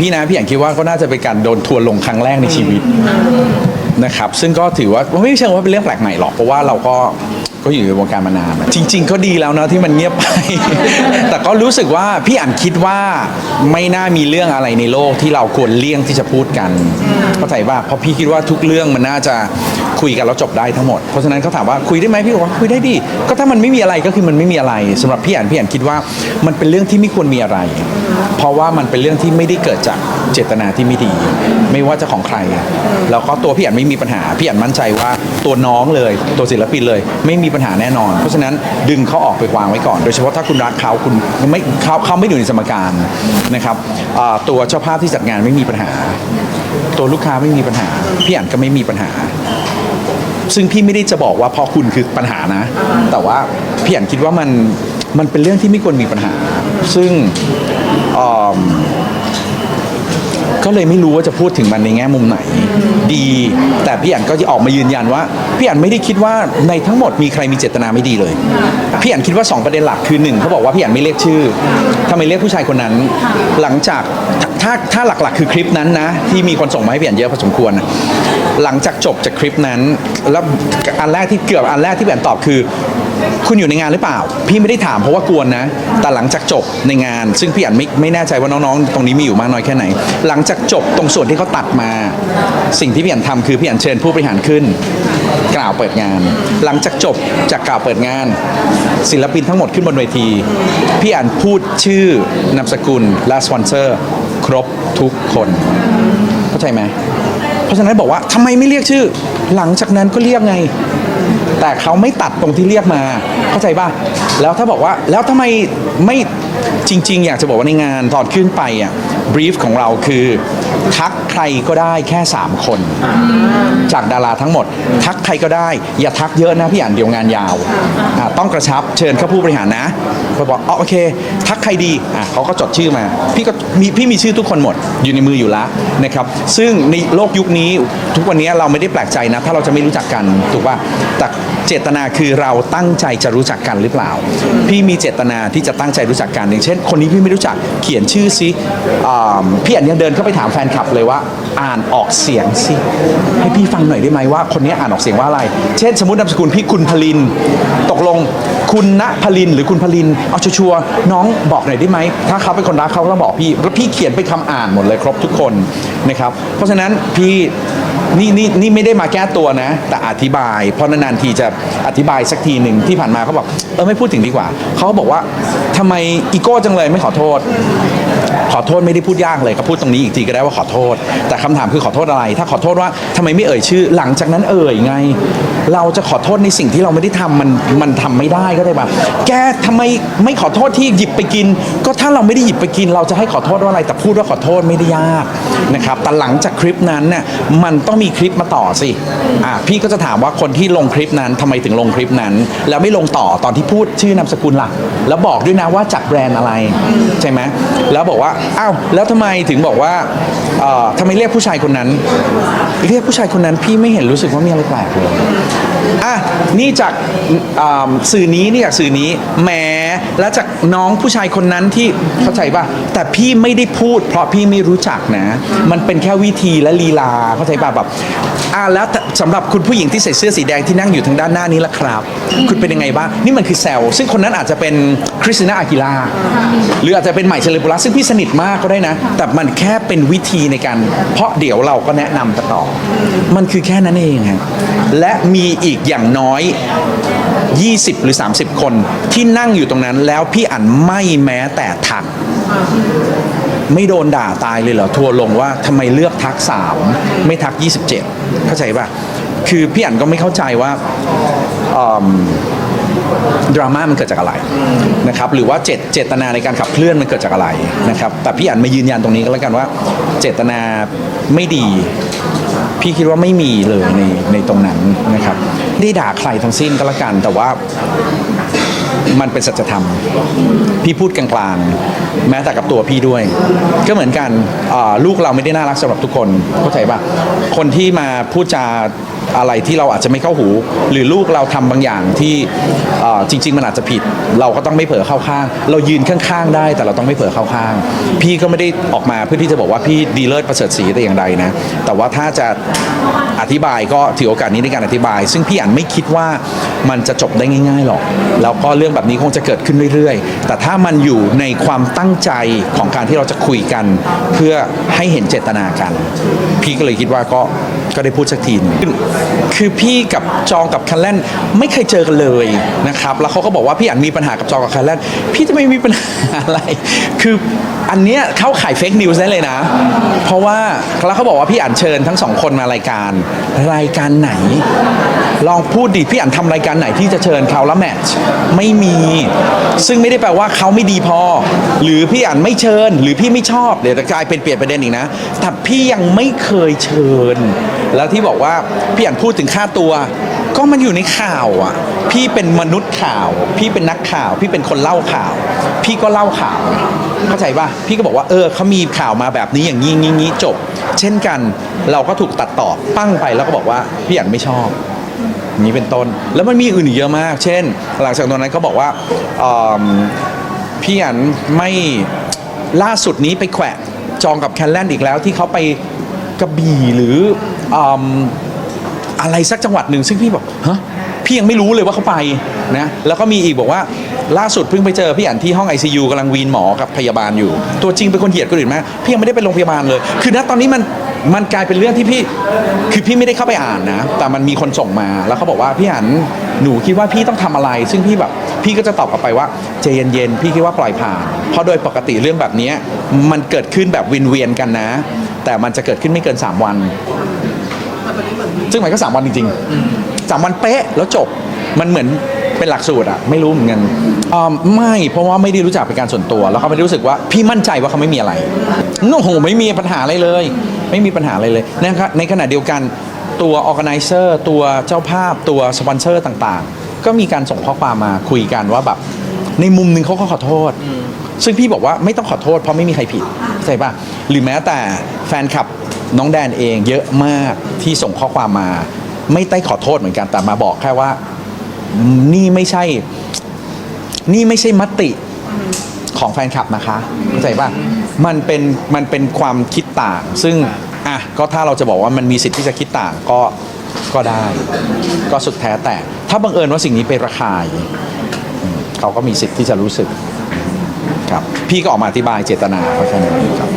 พี่นะพี่อย่างคิดว่าก็น่าจะเป็นการโดนทัวร์ลงครั้งแรกในชีวิตนะครับ ซึ่งก็ถือว่าไม่เชิงว่าเป็นเรื่องแปลกใหม่หรอกเพราะว่าเราก็ ก็อยู่ในวงการมานานจริง ๆ ก็ดีแล้วนะที่มันเงียบไป แต่ก็รู้สึกว่าพี่อ่านคิดว่าไม่น่ามีเรื่องอะไรในโลกที่เราควรเลี่ยงที่จะพูดกันเข้าใจป่ะเพราะพี่คิดว่าทุกเรื่องมันน่าจะคุยกันแล้วจบได้ทั้งหมด เพราะฉะนั้นเขาถามว่าคุยได้ไหมพี่บอกว่าคุยได้ดีก็ถ้ามันไม่มีอะไรก็คือมันไม่มีอะไรสำหรับพี่อ่านพี่อ่านคิดว่ามันเป็นเรื่องที่ไม่ควรมีอะไร เพราะว่ามันเป็นเรื่องที่ไม่ได้เกิดจากเจตนาที่ไม่ดี ไม่ว่าจะของใคร แล้วก็ตัวพี่อันไม่มีปัญหาพี่อันมั่นใจว่า ตัวน้องเลย ตัวศิลปินเลย ไม่มีปัญหาแน่นอน เพราะฉะนั้นดึงเขาออกไปวางไว้ก่อน โดยเฉพาะถ้าคุณรักเขาคุณไม่เขาเขาไม่อยู่ในสมการนะครับอ่าตัวเจ้าภาพที่จัดงานไม่มีปัญหา ตัวลูกค้าไม่มีปัญหาพี่อันก็ไม่มีปัญหา ซึ่งพี่ไม่ได้จะบอกว่าเพราะคุณคือปัญหานะ แต่ว่าพี่อันคิดว่ามันมันเป็นเรื่องที่ไม่ควรมีปัญหา ซึ่งอืม ก็เลยไม่รู้ว่าจะพูดถึงมันในแง่มุมไหน ดี แต่พี่อันก็จะออกมายืนยันว่าพี่อันไม่ได้คิดว่าในทั้งหมดมีใครมีเจตนาไม่ดีเลยพี่อันคิดว่าสองประเด็นหลักคือหนึ่งเขาบอกว่าพี่อันไม่เรียกชื่อทำไมเรียกผู้ชายคนนั้น หลังจากถ้าถ้าหลักๆ คือคลิปนั้นนะ ที่มีคนส่งมาให้พี่อันเยอะพอสมควร หลังจากจบจากคลิปนั้น แล้วอันแรกที่เกือบอันแรกที่พี่อันตอบคือคุณอยู่ในงานหรือเปล่า พี่ไม่ได้ถามเพราะว่ากวนนะ แต่หลังจากจบในงาน ซึ่งพี่อันไม่ไม่แน่ใจว่าน้องๆ ตรงนี้มีอยู่มากน้อยแค่ไหน หลังจากจบตรงส่วนที่เขาตัดมา สิ่งที่พี่อันทำคือพี่อันเชิญผู้บริหารขึ้น กล่าวเปิดงาน หลังจากจบจากกล่าวเปิดงาน ศิลปินทั้งหมดขึ้นบนเวที พี่อันพูดชื่อนามสกุลและสปอนเซอร์ ครบทุกคน เข้าใจไหมเพราะฉะนั้นบอกว่าทำไมไม่เรียกชื่อ หลังจากนั้นก็เรียกไง แต่เขาไม่ตัดตรงที่เรียกมา เข้าใจป่ะแล้วถ้าบอกว่าแล้วทำไมไม่จริง ๆ อยากจะบอกว่าในงานตอนขึ้นไปอะ บรีฟของเราคือทักใครก็ได้แค่ 3 คน จากดาราทั้งหมด ทักใครก็ได้ อย่าทักเยอะนะพี่อ่านเดี๋ยวงานยาวต้องกระชับเชิญเข้าผู้บริหารนะเขาบอกอ๋อโอเค ทักใครดีอะเขาก็จดชื่อมา พี่ก็มีพี่มีชื่อทุกคนหมดอยู่ในมืออยู่แล้วนะครับ ซึ่งในโลกยุคนี้ทุกวันนี้เราไม่ได้แปลกใจนะ ถ้าเราจะไม่รู้จักกันถูกป่ะแต่ เจตนาคือเราตั้งใจจะรู้จักกันหรือเปล่า พี่มีเจตนาที่จะตั้งใจรู้จักกันอย่างเช่น คนนี้พี่ไม่รู้จักเขียนชื่อซิอ่าพี่อันยังเดินเข้าไปถามแฟนคลับเลยว่า อ่านออกเสียงสิให้พี่ฟังหน่อยได้ไหมว่า คนนี้อ่านออกเสียงว่าอะไร เช่น สมมตินามสกุลพี่คุณพลิน ตกลงคุณณพลินหรือคุณพลินเอาชัวร์ๆน้องบอกหน่อยได้ไหมถ้าเขาเป็นคนรักเขาต้องบอกพี่แล้วพี่เขียนเป็นคำอ่านหมดเลยครบทุกคนนะครับเพราะฉะนั้นพี่ นี่นี่นี่ไม่ได้มาแก้ตัวนะ แต่อธิบาย เพราะนานๆทีจะอธิบายสักทีหนึ่งที่ผ่านมาเขาบอกเออไม่พูดถึงดีกว่า เขาบอกว่าทำไมอีโก้จังเลยไม่ขอโทษ ขอโทษไม่ได้พูดยากเลยก็พูดตรงนี้อีกทีก็ได้ว่าขอโทษ แต่คำถามคือขอโทษอะไร ถ้าขอโทษว่าทำไมไม่เอ่ยชื่อ หลังจากนั้นเอ่ยไง เราจะขอโทษในสิ่งที่เราไม่ได้ทำมันมันทำไม่ได้ก็ได้แบบแกทำไมไม่ขอโทษที่หยิบไปกิน ก็ถ้าเราไม่ได้หยิบไปกิน เราจะให้ขอโทษว่าอะไรแต่พูดว่าขอโทษไม่ได้ยากนะครับแต่หลังจากคลิปนั้นเนี่ยมันต้องมีคลิปมาต่อสิอะพี่ก็จะถามว่าคนที่ลงคลิปนั้นทำไมถึงลงคลิปนั้น แล้วไม่ลงต่อตอนที่พูดชื่อนามสกุลล่ะแล้วบอกด้วยนะว่าจากแบรนด์อะไรใช่ไหมแล้วบอกว่าอ้าวแล้วทำไมถึงบอกว่าทำไมเรียกผู้ชายคนนั้น เรียกผู้ชายคนนั้นพี่ไม่เห็นรู้สึกว่ามีอะไรแปลกเลยอะนี่จากสื่อนี้นี่จากสื่อนี้แหมแล้วจากน้องผู้ชายคนนั้นที่เข้าใจป่ะแต่พี่ไม่ได้พูด เพราะพี่ไม่รู้จักนะ มันเป็นแค่วิธีและลีลาเข้าใจป่ะแบบอะแล้วแต่สำหรับคุณผู้หญิงที่ใส่เสื้อสีแดงที่นั่งอยู่ทางด้านหน้านี้ละครับ คุณเป็นยังไงบ้างนี่มันคือแซลซึ่งคนนั้นอาจจะเป็นคริสติน่าอากิลาหรืออาจจะเป็นใหม่เชลปุระซึ่งพี่สนิทมากก็ได้นะ แต่มันแค่เป็นวิธีในการ เพราะเดี๋ยวเราก็แนะนำกันต่อ มันคือแค่นั้นเองฮะและมีอีกอย่างน้อย 20 หรือ 30 คนที่นั่งอยู่ตรงนั้นแล้วพี่อันไม่แม้แต่ทัก ไม่โดนด่าตายเลยเหรอ ทัวร์ลงว่าทำไมเลือกทัก 3 ไม่ทัก 27 เข้าใจป่ะ คือพี่อันก็ไม่เข้าใจว่าอืม ดราม่ามันเกิดจากอะไรนะครับหรือว่าเจตเจตนาในการขับเคลื่อนมันเกิดจากอะไรนะครับแต่พี่อันมายืนยันตรงนี้ก็แล้วกันว่า เจตนาไม่ดี พี่คิดว่าไม่มีเลยในในตรงนั้นนะครับไม่ได้ด่าใครทั้งสิ้นก็แล้วกันแต่ว่ามันเป็นสัจธรรม พี่พูดกลางๆ แม้แต่กับตัวพี่ด้วย ก็เหมือนกันลูกเราไม่ได้น่ารักสำหรับทุกคนเข้าใจปะคนที่มาพูดจาอะไรที่เราอาจจะไม่เข้าหู หรือลูกเราทำบางอย่างที่จริง ๆ มันอาจจะผิด เราก็ต้องไม่เผลอเข้าข้าง เรายืนข้างๆได้ แต่เราต้องไม่เผลอเข้าข้าง พี่ก็ไม่ได้ออกมาเพื่อที่จะบอกว่าพี่ดีเลิศประเสริฐศรีแต่อย่างใดนะแต่ว่าถ้าจะอธิบายก็ถือโอกาสนี้ในการอธิบาย ซึ่งพี่อันไม่คิดว่ามันจะจบได้ง่าย ๆหรอกแล้วก็เรื่องแบบนี้คงจะเกิดขึ้นเรื่อยๆ แต่ถ้ามันอยู่ในความตั้งใจของการที่เราจะคุยกัน เพื่อให้เห็นเจตนากัน พี่ก็เลยคิดว่าก็ ก็ได้พูดสักทีคือพี่กับจองกับคันแลนไม่เคยเจอกันเลยนะครับ แล้วเขาก็บอกว่าพี่อันมีปัญหากับจองกับคันแลนพี่จะไม่มีปัญหาอะไร คืออันเนี้ยเข้าขายเฟกนิวส์ได้เลยนะ เพราะว่าแล้วเขาบอกว่าพี่อันเชิญทั้งสองคนมารายการ รายการไหน ลองพูดดิพี่อันทำรายการไหนที่จะเชิญเขาแล้วแมทช์ไม่มี ซึ่งไม่ได้แปลว่าเขาไม่ดีพอ หรือพี่อันไม่เชิญ หรือพี่ไม่ชอบเดี๋ยวจะกลายเป็นเปลี่ยนประเด็นอีกนะแต่พี่ยังไม่เคยเชิญ แล้วที่บอกว่าพี่อันพูดถึงค่าตัว ก็มันอยู่ในข่าวอะ พี่เป็นมนุษย์ข่าว พี่เป็นนักข่าว พี่เป็นคนเล่าข่าว พี่ก็เล่าข่าว เข้าใจป่ะ พี่ก็บอกว่าเออเขามีข่าวมาแบบนี้อย่างนี้งี้งี้จบ เช่นกันเราก็ถูกตัดต่อปั้งไปแล้วก็บอกว่าพี่อันไม่ชอบนี้เป็นต้น แล้วมันมีอื่นอีกเยอะมาก เช่น หลังจากตอนนั้นเขาบอกว่าเอิ่มพี่อันไม่ล่าสุดนี้ไปแขวะจองกับแคนแลนอีกแล้วที่เขาไปกระบี่หรือ อะไรสักจังหวัดหนึ่งซึ่งพี่บอกฮะพี่ยังไม่รู้เลยว่าเขาไปนะแล้วก็มีอีกบอกว่าล่าสุดเพิ่งไปเจอพี่อันที่ห้อง ICU กำลังวีนหมอกับพยาบาลอยู่ ตัวจริงเป็นคนเหยียดคนอื่นมากพี่ยังไม่ได้ไปโรงพยาบาลเลย คือณตอนนี้มันมันกลายเป็นเรื่องที่พี่คือพี่ไม่ได้เข้าไปอ่านนะ แต่มันมีคนส่งมาแล้วเขาบอกว่าพี่อันหนูคิดว่าพี่ต้องทำอะไร ซึ่งพี่แบบพี่ก็จะตอบกลับไปว่าใจเย็นๆพี่คิดว่าปล่อยผ่าน เพราะโดยปกติเรื่องแบบนี้มันเกิดขึ้นแบบวินเวียนกันนะ แต่มันจะเกิดขึ้นไม่เกิน 3 วัน ซึ่งมันก็3วันจริงๆสามวันเป๊ะแล้วจบมันเหมือนเป็นหลักสูตรอะไม่รู้เหมือนกันอ่าไม่เพราะว่าไม่ได้รู้จักเป็นการส่วนตัว แล้วเขาไม่ได้รู้สึกว่าพี่มั่นใจว่าเขาไม่มีอะไรโอ้โหไม่มีปัญหาอะไรเลย ไม่มีปัญหาอะไรเลยนะครับในขณะเดียวกันตัว organizer ตัวเจ้าภาพตัวสปอนเซอร์ต่างๆ ก็มีการส่งข้อความมาคุยกันว่าแบบในมุมหนึ่งเขาก็ขอโทษ ซึ่งพี่บอกว่าไม่ต้องขอโทษเพราะไม่มีใครผิดใช่ปะหรือแม้แต่แฟนคลับ น้องแดนเองเยอะมากที่ส่งข้อความมา ไม่ได้ขอโทษเหมือนกันแต่มาบอกแค่ว่า นี่ไม่ใช่ นี่ไม่ใช่มติของแฟนคลับนะคะเข้าใจป่ะมันเป็นมันเป็นความคิดต่าง ซึ่งอะก็ถ้าเราจะบอกว่ามันมีสิทธิ์ที่จะคิดต่างก็ก็ได้ ก็สุดแท้แต่ ถ้าบังเอิญว่าสิ่งนี้เป็นระคายเขาก็มีสิทธิ์ที่จะรู้สึกครับ พี่ก็ออกมาอธิบายเจตนาเพราะฉะนั้นครับ